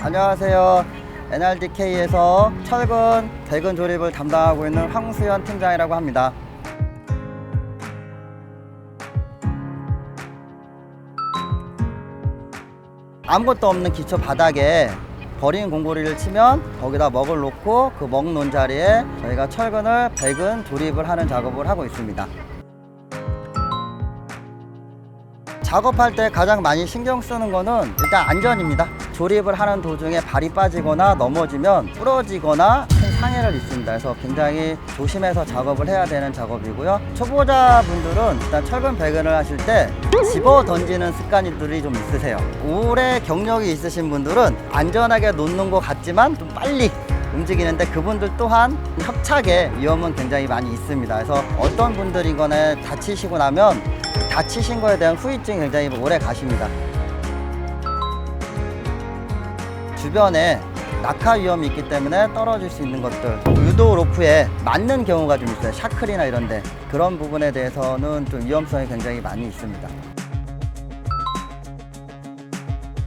안녕하세요. NRDK에서 철근, 대근 조립을 담당하고 있는 황수현 팀장이라고 합니다. 아무것도 없는 기초 바닥에 버린 공고리를 치면 거기다 먹을 놓고 그 먹 놓은 자리에 저희가 철근을 배근 조립을 하는 작업을 하고 있습니다. 작업할 때 가장 많이 신경 쓰는 거는 일단 안전입니다. 조립을 하는 도중에 발이 빠지거나 넘어지면 부러지거나 큰 상해를 입습니다. 그래서 굉장히 조심해서 작업을 해야 되는 작업이고요. 초보자분들은 일단 철근 배근을 하실 때 집어 던지는 습관들이 좀 있으세요. 오래 경력이 있으신 분들은 안전하게 놓는 것 같지만 좀 빨리 움직이는데 그분들 또한 협착의 위험은 굉장히 많이 있습니다. 그래서 어떤 분들이거나 다치시고 나면 다치신 거에 대한 후유증이 굉장히 오래 가십니다. 주변에 낙하 위험이 있기 때문에 떨어질 수 있는 것들 유도 로프에 맞는 경우가 좀 있어요 샤클이나 이런데 그런 부분에 대해서는 좀 위험성이 굉장히 많이 있습니다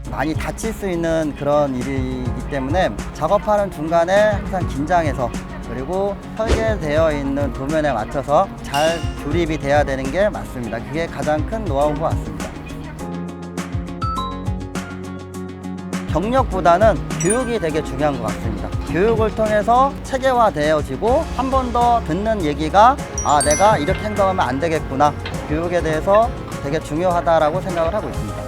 많이 다칠 수 있는 그런 일이기 때문에 작업하는 중간에 항상 긴장해서 그리고 설계되어 있는 도면에 맞춰서 잘 조립이 돼야 되는 게 맞습니다 그게 가장 큰 노하우인 것 같습니다 경력보다는 교육이 되게 중요한 것 같습니다. 교육을 통해서 체계화되어지고 한 번 더 듣는 얘기가 아 내가 이렇게 행동하면 안 되겠구나 교육에 대해서 되게 중요하다라고 생각을 하고 있습니다.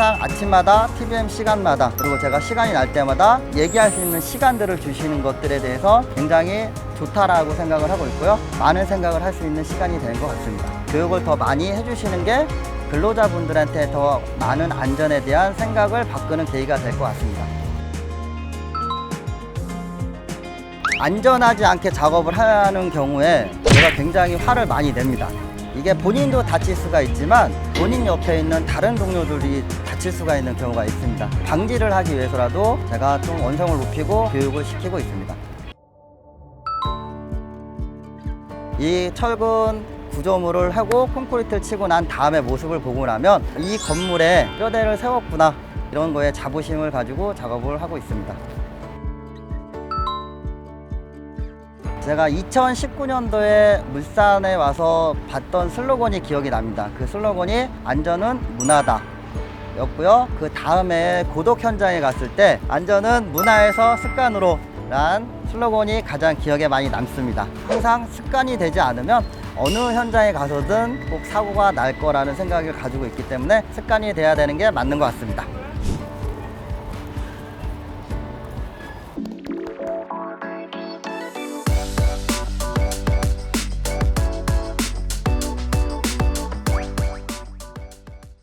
항상 아침마다 TBM 시간마다 그리고 제가 시간이 날 때마다 얘기할 수 있는 시간들을 주시는 것들에 대해서 굉장히 좋다라고 생각을 하고 있고요. 많은 생각을 할 수 있는 시간이 된 것 같습니다. 교육을 더 많이 해주시는 게 근로자분들한테 더 많은 안전에 대한 생각을 바꾸는 계기가 될 것 같습니다. 안전하지 않게 작업을 하는 경우에 제가 굉장히 화를 많이 냅니다. 이게 본인도 다칠 수가 있지만 본인 옆에 있는 다른 동료들이 다칠 수가 있는 경우가 있습니다. 방지를 하기 위해서라도 제가 좀 원성을 높이고 교육을 시키고 있습니다. 이 철근 구조물을 하고 콘크리트를 치고 난 다음에 모습을 보고 나면 이 건물에 뼈대를 세웠구나 이런 거에 자부심을 가지고 작업을 하고 있습니다. 제가 2019년도에 물산에 와서 봤던 슬로건이 기억이 납니다. 그 슬로건이 안전은 문화다. 였고요. 그 다음에 고독 현장에 갔을 때 안전은 문화에서 습관으로 란 슬로건이 가장 기억에 많이 남습니다. 항상 습관이 되지 않으면 어느 현장에 가서든 꼭 사고가 날 거라는 생각을 가지고 있기 때문에 습관이 돼야 되는 게 맞는 것 같습니다.